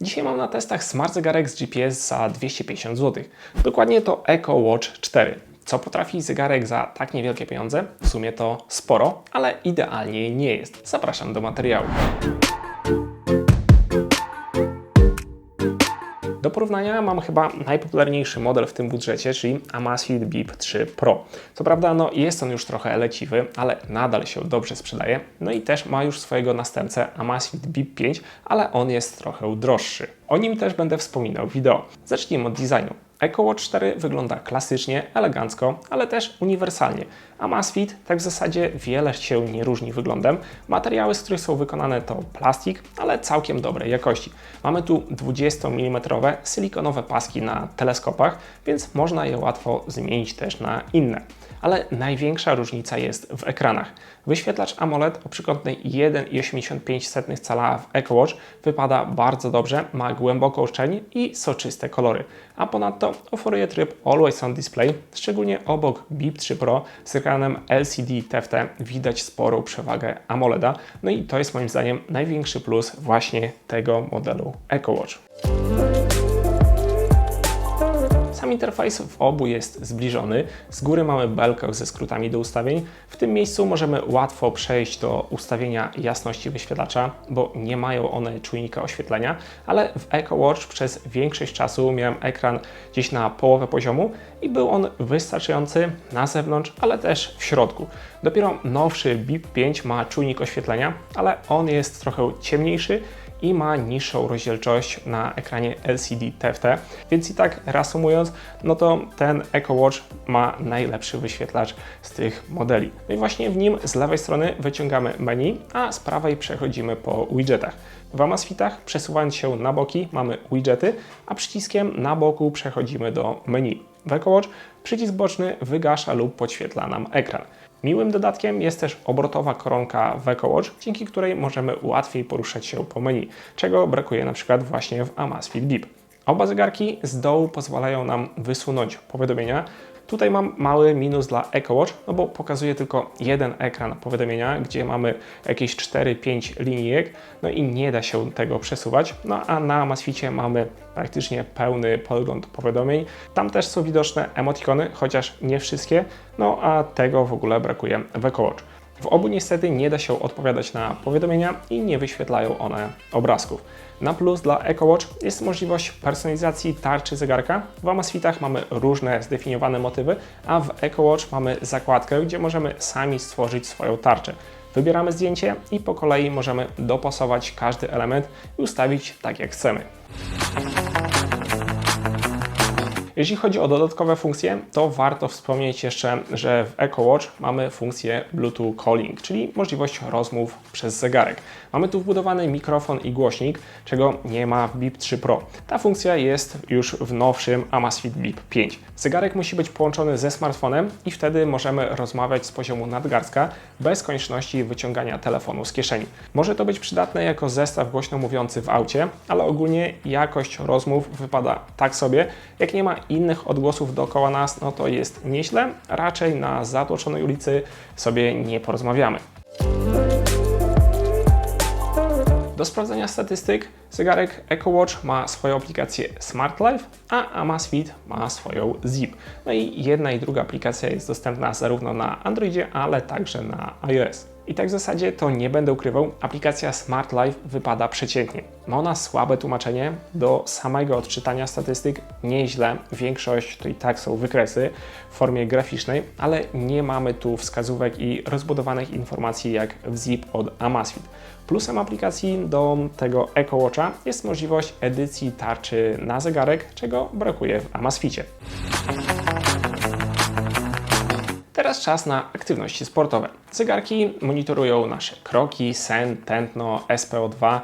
Dzisiaj mam na testach smart zegarek z GPS za 250 zł. Dokładnie to Echo Watch 4. Co potrafi zegarek za tak niewielkie pieniądze? W sumie to sporo, ale idealnie nie jest. Zapraszam do materiału. Do porównania mam chyba najpopularniejszy model w tym budżecie, czyli Amazfit Bip 3 Pro. Co prawda no, jest on już trochę leciwy, ale nadal się dobrze sprzedaje. No i też ma już swojego następcę Amazfit Bip 5, ale on jest trochę droższy. O nim też będę wspominał w wideo. Zacznijmy od designu. Echo Watch 4 wygląda klasycznie, elegancko, ale też uniwersalnie. Amazfit tak w zasadzie wiele się nie różni wyglądem. Materiały, z których są wykonane to plastik, ale całkiem dobrej jakości. Mamy tu 20 mm silikonowe paski na teleskopach, więc można je łatwo zmienić też na inne. Ale największa różnica jest w ekranach. Wyświetlacz AMOLED o przykątnej 1,85 cala w Echo Watch wypada bardzo dobrze, ma głęboką szczelń i soczyste kolory. A ponadto oferuje tryb Always On Display, szczególnie obok BIP 3 Pro z ekranem LCD TFT widać sporą przewagę AMOLEDa. No i to jest moim zdaniem największy plus właśnie tego modelu Echo Watch. Sam interfejs w obu jest zbliżony. Z góry mamy belkę ze skrótami do ustawień. W tym miejscu możemy łatwo przejść do ustawienia jasności wyświetlacza, bo nie mają one czujnika oświetlenia, ale w Echo Watch przez większość czasu miałem ekran gdzieś na połowę poziomu i był on wystarczający na zewnątrz, ale też w środku. Dopiero nowszy BIP 5 ma czujnik oświetlenia, ale on jest trochę ciemniejszy i ma niższą rozdzielczość na ekranie LCD TFT, więc i tak reasumując, no to ten Echo Watch ma najlepszy wyświetlacz z tych modeli. No i właśnie w nim z lewej strony wyciągamy menu, a z prawej przechodzimy po widgetach. W Amazfitach przesuwając się na boki mamy widgety, a przyciskiem na boku przechodzimy do menu. W Echo Watch przycisk boczny wygasza lub podświetla nam ekran. Miłym dodatkiem jest też obrotowa koronka w Echo Watch, dzięki której możemy łatwiej poruszać się po menu, czego brakuje na przykład właśnie w Amazfit Bip. Oba zegarki z dołu pozwalają nam wysunąć powiadomienia. Tutaj mam mały minus dla Echo Watch, no bo pokazuje tylko jeden ekran powiadomienia, gdzie mamy jakieś 4-5 linijek, no i nie da się tego przesuwać. No a na Amazficie mamy praktycznie pełny podgląd powiadomień. Tam też są widoczne emotikony, chociaż nie wszystkie, no a tego w ogóle brakuje w Echo Watch. W obu niestety nie da się odpowiadać na powiadomienia i nie wyświetlają one obrazków. Na plus dla Echo Watch jest możliwość personalizacji tarczy zegarka. W Amazfitach mamy różne zdefiniowane motywy, a w Echo Watch mamy zakładkę, gdzie możemy sami stworzyć swoją tarczę. Wybieramy zdjęcie i po kolei możemy dopasować każdy element i ustawić tak jak chcemy. Jeśli chodzi o dodatkowe funkcje, to warto wspomnieć jeszcze, że w Echo Watch mamy funkcję Bluetooth Calling, czyli możliwość rozmów przez zegarek. Mamy tu wbudowany mikrofon i głośnik, czego nie ma w Bip 3 Pro. Ta funkcja jest już w nowszym Amazfit Bip 5. Zegarek musi być połączony ze smartfonem i wtedy możemy rozmawiać z poziomu nadgarstka bez konieczności wyciągania telefonu z kieszeni. Może to być przydatne jako zestaw głośno mówiący w aucie, ale ogólnie jakość rozmów wypada tak sobie. Jak nie ma innych odgłosów dookoła nas, no to jest nieźle. Raczej na zatłoczonej ulicy sobie nie porozmawiamy. Do sprawdzenia statystyk zegarek Echo Watch ma swoją aplikację Smart Life, a Amazfit ma swoją Zip. No i jedna i druga aplikacja jest dostępna zarówno na Androidzie, ale także na iOS. I tak w zasadzie to nie będę ukrywał, aplikacja Smart Life wypada przeciętnie. Ma ona słabe tłumaczenie, do samego odczytania statystyk nieźle, większość to i tak są wykresy w formie graficznej, ale nie mamy tu wskazówek i rozbudowanych informacji jak w Zip od Amazfit. Plusem aplikacji do tego Echo Watcha jest możliwość edycji tarczy na zegarek, czego brakuje w Amazficie. Teraz czas na aktywności sportowe. Zegarki monitorują nasze kroki, sen, tętno, SPO2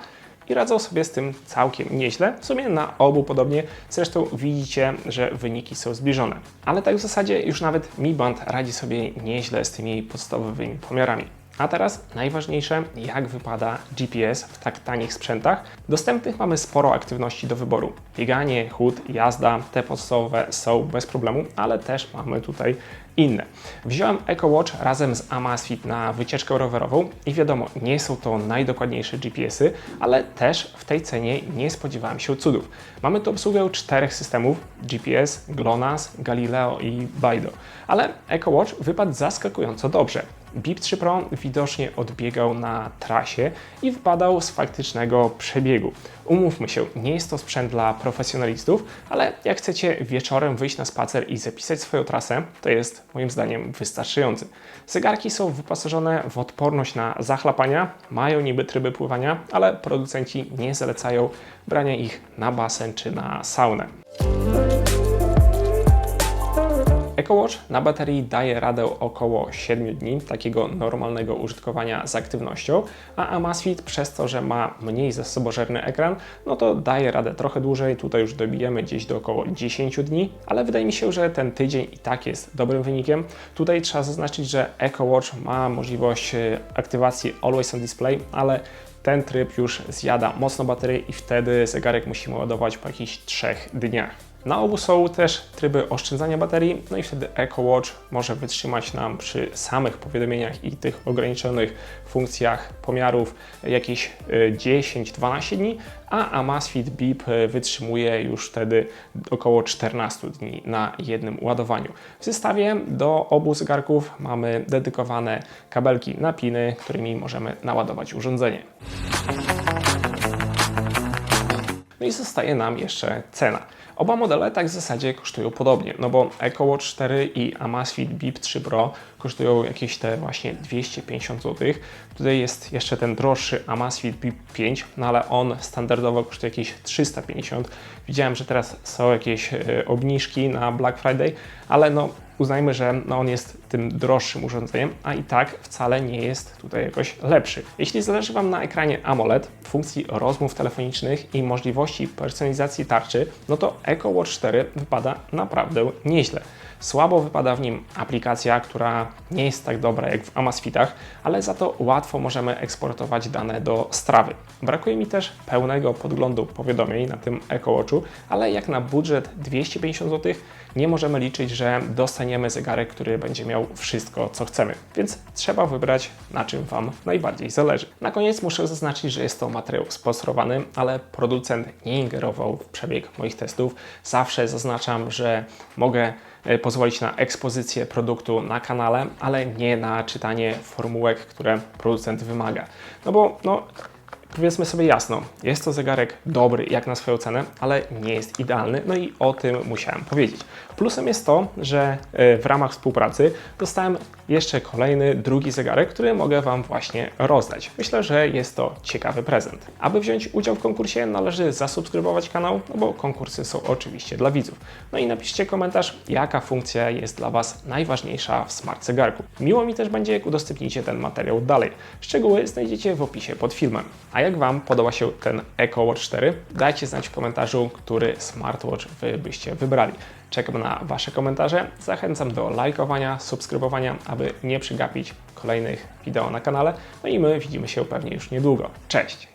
i radzą sobie z tym całkiem nieźle. W sumie na obu podobnie, zresztą widzicie, że wyniki są zbliżone. Ale tak w zasadzie już nawet Mi Band radzi sobie nieźle z tymi podstawowymi pomiarami. A teraz najważniejsze, jak wypada GPS w tak tanich sprzętach. Dostępnych mamy sporo aktywności do wyboru. Bieganie, chód, jazda, te podstawowe są bez problemu, ale też mamy tutaj inne. Wziąłem EcoWatch razem z Amazfit na wycieczkę rowerową i wiadomo, nie są to najdokładniejsze GPS-y, ale też w tej cenie nie spodziewałem się cudów. Mamy tu obsługę czterech systemów GPS, GLONASS, Galileo i BIDO, ale EcoWatch wypadł zaskakująco dobrze. BIP 3 Pro widocznie odbiegał na trasie i wpadał z faktycznego przebiegu. Umówmy się, nie jest to sprzęt dla profesjonalistów, ale jak chcecie wieczorem wyjść na spacer i zapisać swoją trasę, to jest moim zdaniem wystarczający. Zegarki są wyposażone w odporność na zachlapania, mają niby tryby pływania, ale producenci nie zalecają brania ich na basen czy na saunę. EcoWatch na baterii daje radę około 7 dni takiego normalnego użytkowania z aktywnością, a Amazfit przez to, że ma mniej zasobożerny ekran, no to daje radę trochę dłużej, tutaj już dobijemy gdzieś do około 10 dni, ale wydaje mi się, że ten tydzień i tak jest dobrym wynikiem. Tutaj trzeba zaznaczyć, że EcoWatch ma możliwość e, aktywacji Always on Display, ale ten tryb już zjada mocno baterię i wtedy zegarek musimy ładować po jakichś 3 dniach. Na obu są też tryby oszczędzania baterii, no i wtedy EcoWatch może wytrzymać nam przy samych powiadomieniach i tych ograniczonych funkcjach pomiarów jakieś y, 10-12 dni, a Amazfit BIP y, wytrzymuje już wtedy około 14 dni na jednym ładowaniu. W zestawie do obu zegarków mamy dedykowane kabelki na piny, którymi możemy naładować urządzenie. No i zostaje nam jeszcze cena. Oba modele tak w zasadzie kosztują podobnie, no bo EcoWatch 4 i Amazfit Bip 3 Pro kosztują jakieś te właśnie 250 zł. Tutaj jest jeszcze ten droższy Amazfit Bip 5, no ale on standardowo kosztuje jakieś 350. Widziałem, że teraz są jakieś e, obniżki na Black Friday, ale no uznajmy, że no on jest tym droższym urządzeniem, a i tak wcale nie jest tutaj jakoś lepszy. Jeśli zależy Wam na ekranie AMOLED, funkcji rozmów telefonicznych i możliwości personalizacji tarczy, no to EcoWatch 4 wypada naprawdę nieźle. Słabo wypada w nim aplikacja, która nie jest tak dobra jak w Amazfitach, ale za to łatwo możemy eksportować dane do strawy. Brakuje mi też pełnego podglądu powiadomień na tym EcoWatchu, ale jak na budżet 250 zł nie możemy liczyć, że dostaniemy zegarek, który będzie miał wszystko, co chcemy. Więc trzeba wybrać, na czym Wam najbardziej zależy. Na koniec muszę zaznaczyć, że jest to materiał sponsorowany, ale producent nie ingerował w przebieg moich testów. Zawsze zaznaczam, że mogę e, pozwolić na ekspozycję produktu na kanale, ale nie na czytanie formułek, które producent wymaga. No bo no, Powiedzmy sobie jasno, jest to zegarek dobry jak na swoją cenę, ale nie jest idealny, no i o tym musiałem powiedzieć. Plusem jest to, że e, w ramach współpracy dostałem jeszcze kolejny, drugi zegarek, który mogę Wam właśnie rozdać. Myślę, że jest to ciekawy prezent. Aby wziąć udział w konkursie należy zasubskrybować kanał, no bo konkursy są oczywiście dla widzów. No i napiszcie komentarz, jaka funkcja jest dla Was najważniejsza w smart zegarku. Miło mi też będzie, jak udostępnicie ten materiał dalej. Szczegóły znajdziecie w opisie pod filmem. A jak Wam podoba się ten EcoWatch 4? Dajcie znać w komentarzu, który smartwatch Wy byście wybrali. Czekam na Wasze komentarze. Zachęcam do lajkowania, subskrybowania, aby nie przegapić kolejnych wideo na kanale. No i my widzimy się pewnie już niedługo. Cześć!